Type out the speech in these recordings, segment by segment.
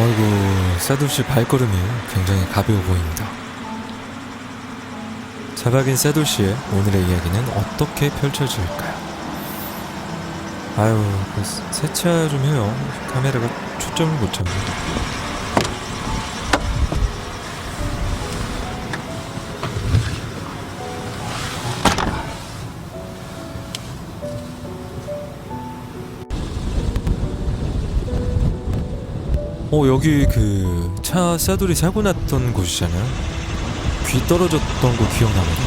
어이구, 세돌씨 발걸음이 굉장히 가벼워 보입니다. 차박인 세돌씨의 오늘의 이야기는 어떻게 펼쳐질까요? 아유, 그 세차 좀 해요. 카메라가 초점을 못 잡니다. 어 여기 그 차 싸돌이 사고 났던 곳이잖아요. 귀 떨어졌던 거 기억납니다.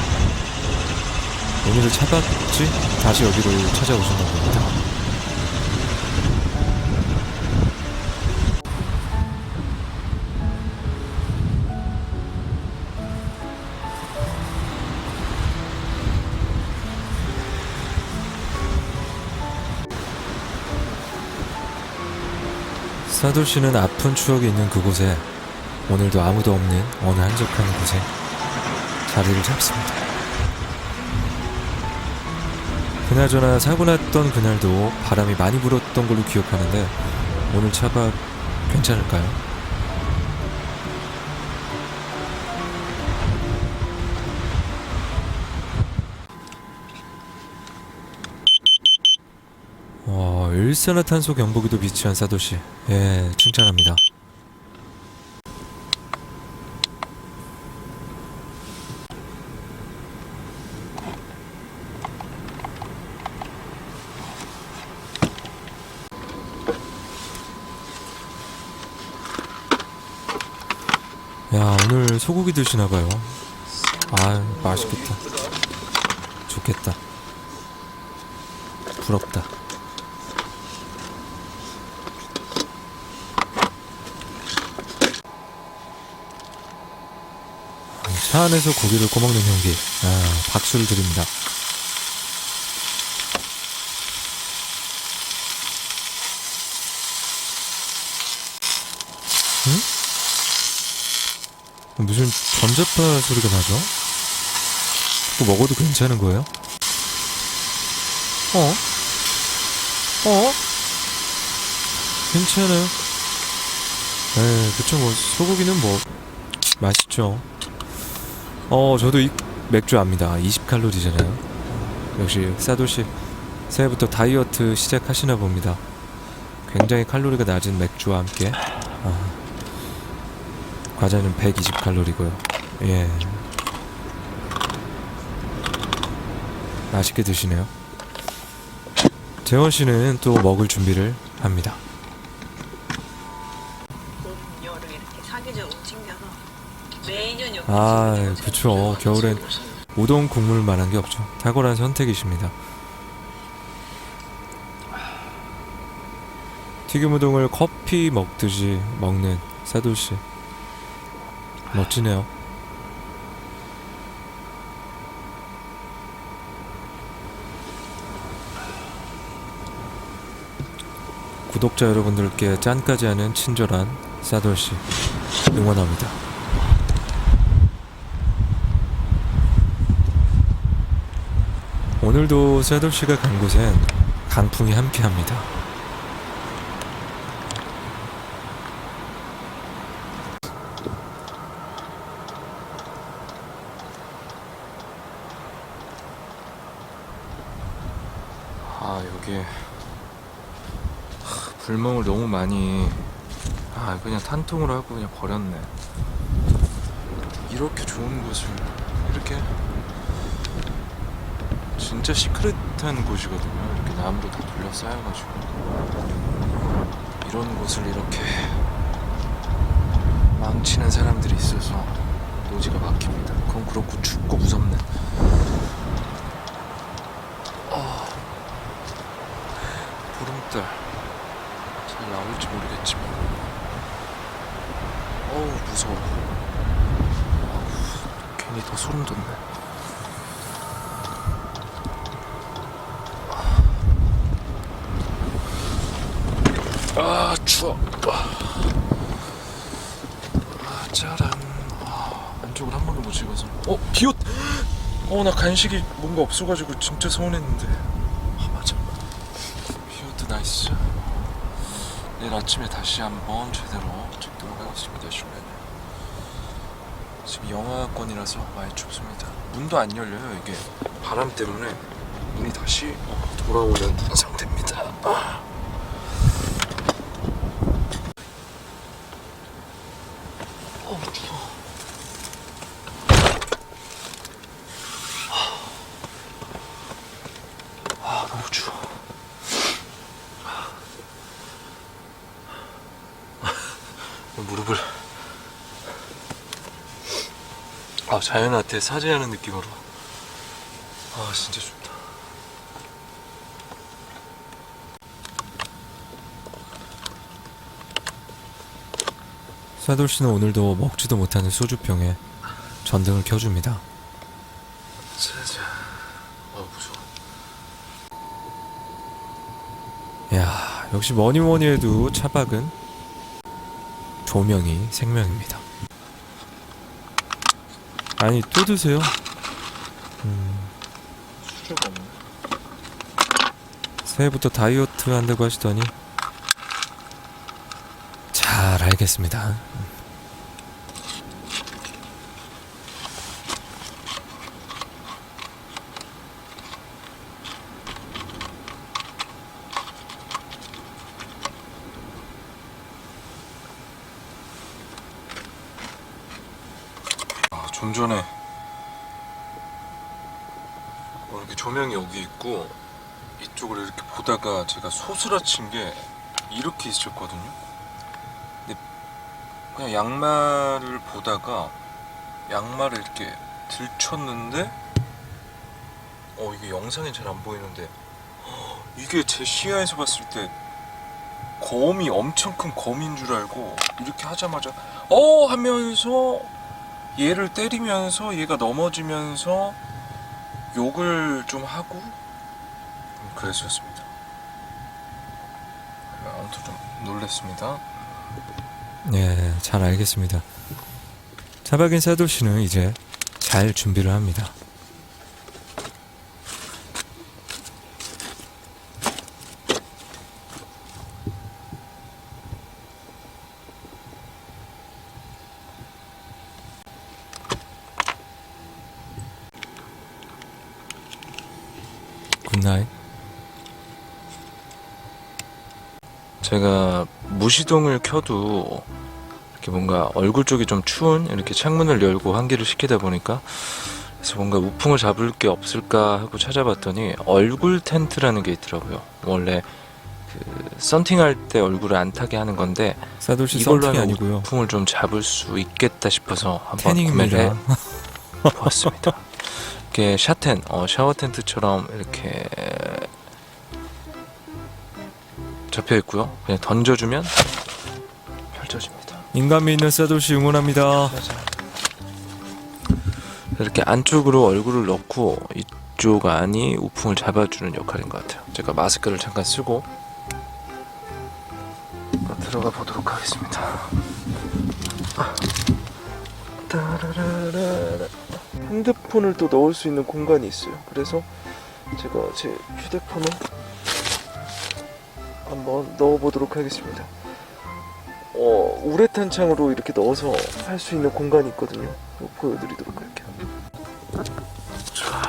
오늘을 차박지 다시 여기를 찾아오신 겁니다. 사돌 씨는 아픈 추억이 있는 그곳에 오늘도 아무도 없는 어느 한적한 곳에 자리를 잡습니다. 그나저나 사고 났던 그날도 바람이 많이 불었던 걸로 기억하는데 오늘 차박 괜찮을까요? 일산화탄소 경보기도 비치한 사도시. 예, 칭찬합니다. 야, 오늘 소고기 드시나봐요. 아, 맛있겠다. 좋겠다. 부럽다. 차 안에서 고기를 꼬먹는 형기. 아, 박수를 드립니다. 응? 무슨 전자파 소리가 나죠? 그거 먹어도 괜찮은 거예요? 어? 어? 괜찮아요. 에, 그쵸, 뭐, 소고기는 뭐, 맛있죠. 어, 저도 이 맥주 압니다. 20칼로리잖아요. 역시 사도씨 새해부터 다이어트 시작하시나 봅니다. 굉장히 칼로리가 낮은 맥주와 함께 아, 과자는 120칼로리고요. 예. 맛있게 드시네요. 재원 씨는 또 먹을 준비를 합니다. 아, 그쵸. 겨울엔 우동 국물만한 게 없죠. 탁월한 선택이십니다. 튀김 우동을 커피 먹듯이 먹는 사돌 씨. 멋지네요. 구독자 여러분들께 짠까지 하는 친절한 사돌 씨 응원합니다. 오늘도 사돌 씨가 간 곳엔 강풍이 함께합니다. 아 여기 하, 불멍을 너무 많이 아 그냥 탄통을 하고 그냥 버렸네. 이렇게 좋은 곳을 이렇게 진짜 시크릿한 곳이거든요. 이렇게 나무로 다 둘러싸여가지고 이런 곳을 이렇게 망치는 사람들이 있어서 노지가 막힙니다. 그건 그렇고 춥고 무섭네. 아, 보름달 잘 나올지 모르겠지만 어우 무서워. 아우, 괜히 더 소름 돋네. 추워 아 짜란. 아, 안쪽을 한 번도 못 찍어서. 어 비옷 어 나 간식이 뭔가 없어가지고 진짜 서운했는데. 아 맞아. 비오트 나이스. 내일 아침에 다시 한번 제대로 나왔습니다 실내는 지금 영하권이라서 많이 춥습니다. 문도 안 열려요 이게. 바람 때문에. 문이 다시 돌아오는 상태입니다. 아. 어 추워 아 너무 추워 무릎을 아 자연한테 사죄하는 느낌으로 아 진짜 춥다 사돌 씨는 오늘도 먹지도 못하는 소주병에 전등을 켜줍니다. 짜자. 아 무서워. 야 역시 뭐니 뭐니 해도 차박은 조명이 생명입니다. 아니 또 드세요? 음, 수저가 없네. 새해부터 다이어트 한다고 하시더니 잘 알겠습니다. 아, 좀 전에 어, 이렇게 조명이 여기 있고 이쪽을 이렇게 보다가 제가 소스라친 게 이렇게 있었거든요. 근데 그냥 양말을 보다가 양말을 이렇게 들쳤는데 어 이게 영상에 잘 안 보이는데 헉, 이게 제 시야에서 봤을 때 거미 엄청 큰 거미인 줄 알고 이렇게 하자마자 어 하면서 얘를 때리면서 얘가 넘어지면서 욕을 좀 하고 그랬었습니다. 좀 놀랬습니다. 네, 잘 알겠습니다. 차박인 사도 씨는 이제 잘 준비를 합니다. 제가 무시동을 켜도 이렇게 뭔가 얼굴 쪽이 좀 추운 이렇게 창문을 열고 환기를 시키다 보니까 그래서 뭔가 우풍을 잡을 게 없을까 하고 찾아봤더니 얼굴 텐트라는 게 있더라고요. 원래 그 썬팅할 때 얼굴을 안 타게 하는 건데 사돌씨 이걸로 썬팅이 하면 아니고요. 우풍을 좀 잡을 수 있겠다 싶어서 한번 구매를 태닝입니다. 해 보았습니다. 이렇게 샤텐, 어, 샤워 텐트처럼 이렇게 접혀 있고요. 그냥 던져주면 펼쳐집니다. 인간미 있는 사돌씨 응원합니다. 이렇게 안쪽으로 얼굴을 넣고 이쪽 안이 우풍을 잡아주는 역할인 것 같아요. 제가 마스크를 잠깐 쓰고 들어가 보도록 하겠습니다. 따라라라라. 핸드폰을 또 넣을 수 있는 공간이 있어요. 그래서 제가 제 휴대폰을 한번 넣어보도록 하겠습니다. 어, 우레탄 창으로 이렇게 넣어서 할 수 있는 공간이 있거든요. 보여드리도록 할게요. 자,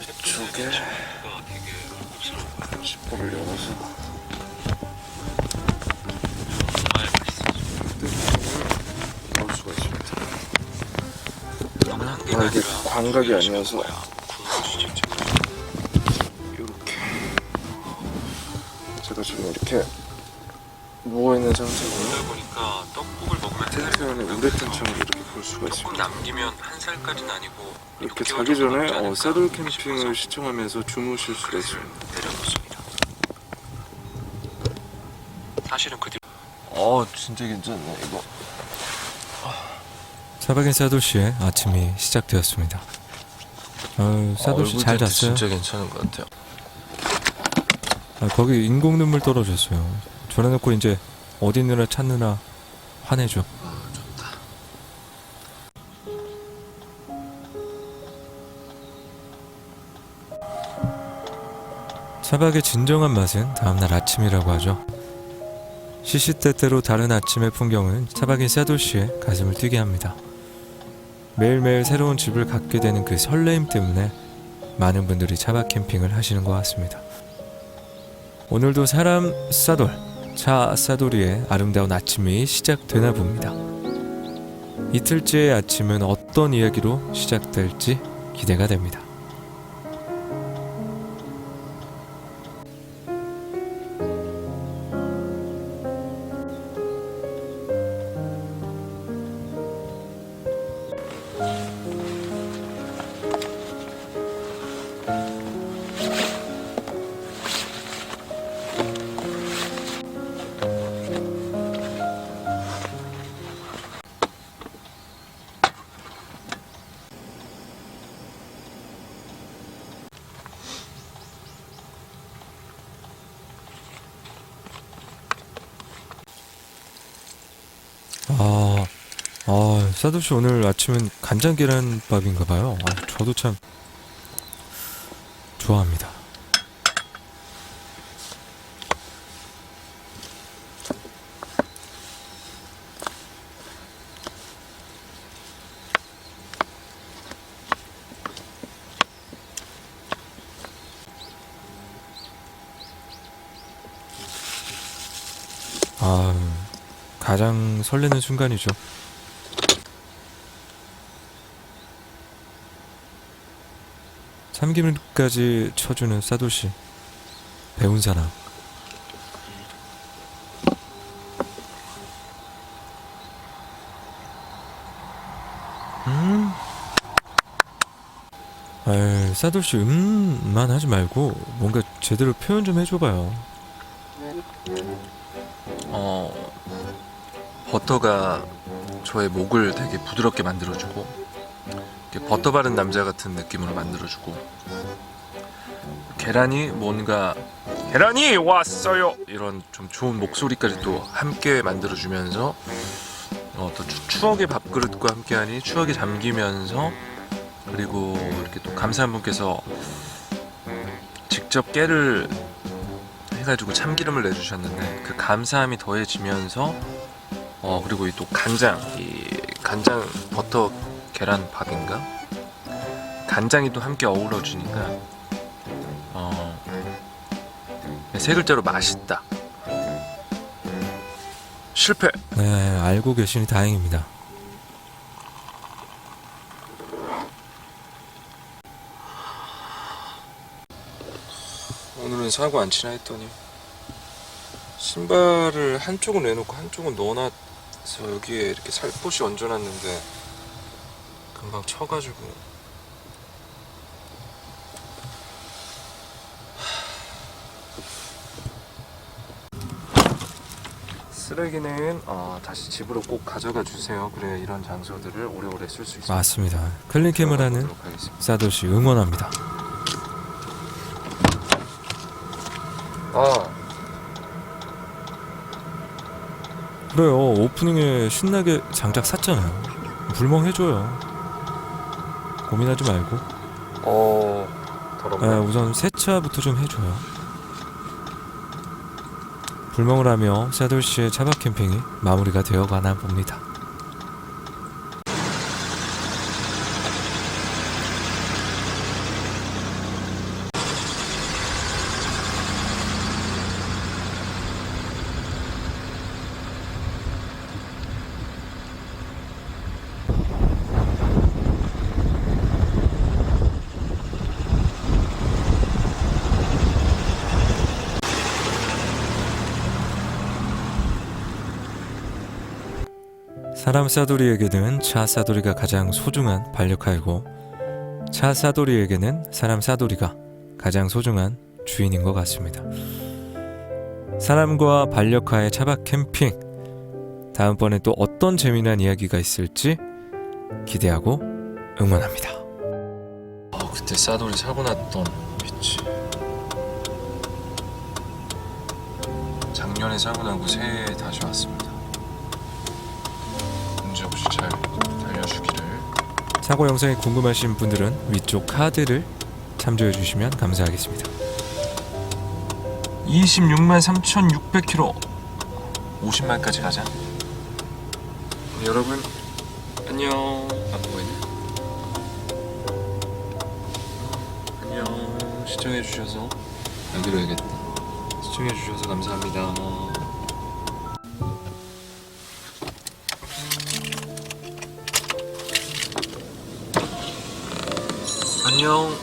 이쪽에 지퍼를 열어서 넣을 수가 있습니다. 아, 이게 광각이 아니어서 제가 지금 이렇게 누워 있는 상태고요. 보니까 떡국을 먹으면 텐트 안에 우레탄 창을 이렇게 볼 수가 조금 있습니다. 남기면 한 살까지는 아니고 이렇게 6개월 자기 전에 어, 사돌 캠핑을 시청하면서 주무실 수가 있습니다. 내려놓습니다. 사실은 그 뒤. 어, 진짜 괜찮네 이거. 차박인 사돌씨의 아침이 시작되었습니다. 어, 사돌씨 잘 잤어요? 진짜 괜찮은 것 같아요. 아, 거기 인공 눈물 떨어졌어요. 전해놓고 이제 어디 있느라 찾느라 화내죠. 차박의 진정한 맛은 다음날 아침이라고 하죠. 시시때때로 다른 아침의 풍경은 차박인 씨의 가슴을 뛰게 합니다. 매일매일 새로운 집을 갖게 되는 그 설레임 때문에 많은 분들이 차박 캠핑을 하시는 것 같습니다. 오늘도 사람 싸돌, 차 싸돌이의 아름다운 아침이 시작되나 봅니다. 이틀째의 아침은 어떤 이야기로 시작될지 기대가 됩니다. 사도 씨 오늘 아침은 간장 계란밥인가 봐요. 아, 저도 참 좋아합니다. 아, 가장 설레는 순간이죠. 참기름까지 쳐주는 사도시 배운 사람. 음. 에이, 사도씨 음만 하지 말고 뭔가 제대로 표현 좀 해줘봐요. 어 버터가 저의 목을 되게 부드럽게 만들어주고 이렇게 버터 바른 남자 같은 느낌으로 만들어주고. 계란이 뭔가 계란이 왔어요! 이런 좀 좋은 목소리까지 또 함께 만들어주면서 어, 또 추- 추억의 밥그릇과 함께하니 추억에 잠기면서 그리고 이렇게 또 감사한 분께서 직접 깨를 해가지고 참기름을 내주셨는데 그 감사함이 더해지면서 어 그리고 이 또 간장 이 간장 버터 계란 밥인가? 간장이 또 함께 어우러지니까 어 세 글자로 맛있다. 실패. 네, 알고 계시니 다행입니다. 오늘은 사고 안 치나 했더니 신발을 한쪽은 내놓고 한쪽은 넣어놔서 여기에 이렇게 살포시 얹어놨는데 금방 쳐가지고 쓰레기는 어, 다시 집으로 꼭 가져가 주세요. 그래 이런 장소들을 오래오래 쓸 수 있습니다. 맞습니다. 들어가도록 하겠습니다. 사도씨 응원합니다. 아 그래요. 오프닝에 신나게 장작 샀잖아요. 불멍해줘요. 고민하지 말고. 어 더럽네. 아, 우선 세차부터 좀 해줘요. 불멍을 하며 사돌 씨의 차박 캠핑이 마무리가 되어가나 봅니다. 사람 싸돌이에게는 차 싸돌이가 가장 소중한 반려카이고 차 싸돌이에게는 사람 싸돌이가 가장 소중한 주인인 것 같습니다. 사람과 반려카의 차박 캠핑 다음번에 또 어떤 재미난 이야기가 있을지 기대하고 응원합니다. 어, 그때 싸돌이 사고 났던 위치. 작년에 사고 나고 새해에 다시 왔습니다. 사고 영상이 궁금하신 분들은 위쪽 카드를 참조해 주시면 감사하겠습니다. 26만 3,600km. 50만까지 가자. 여러분 안녕. 안 보고 있네. 안녕. 시청해 주셔서 여기로 해야겠다. 시청해 주셔서 감사합니다. 안녕.